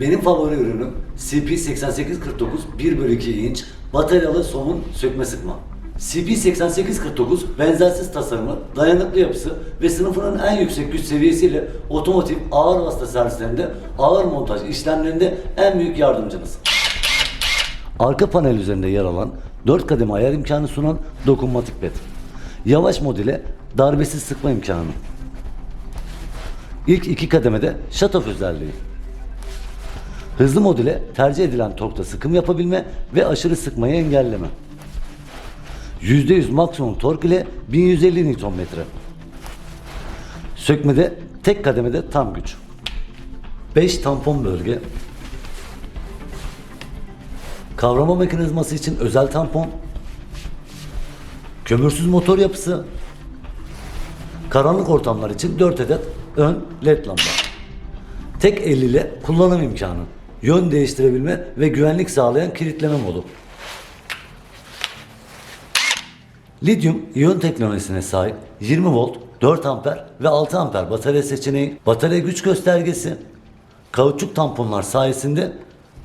Benim favori ürünüm CP8849 1 bölü 2 inç bataryalı somun sökme sıkma. CP8849 benzersiz tasarımı, dayanıklı yapısı ve sınıfının en yüksek güç seviyesiyle otomotiv ağır hasta servislerinde, ağır montaj işlemlerinde en büyük yardımcınız. Arka panel üzerinde yer alan 4 kademe ayar imkanı sunan dokunmatik ped. Yavaş mod ile darbesiz sıkma imkanı. İlk iki kademede shut-off özelliği. Hızlı mod ile tercih edilen torkta sıkım yapabilme ve aşırı sıkmayı engelleme. %100 maksimum tork ile 1150 Nm. Sökmede tek kademede tam güç. 5 tampon bölge. Kavrama mekanizması için özel tampon. Kömürsüz motor yapısı. Karanlık ortamlar için 4 adet ön led lamba. Tek el ile kullanım imkanı. Yön değiştirebilme ve güvenlik sağlayan kilitleme modu. Lityum iyon teknolojisine sahip 20 volt, 4 amper ve 6 amper batarya seçeneği, batarya güç göstergesi, kauçuk tamponlar sayesinde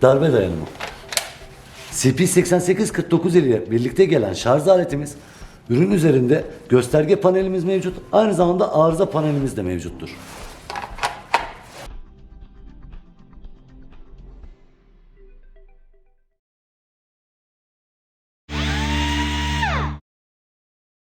darbe dayanımı. CP8849 ile birlikte gelen şarj aletimiz, ürün üzerinde gösterge panelimiz mevcut, aynı zamanda arıza panelimiz de mevcuttur.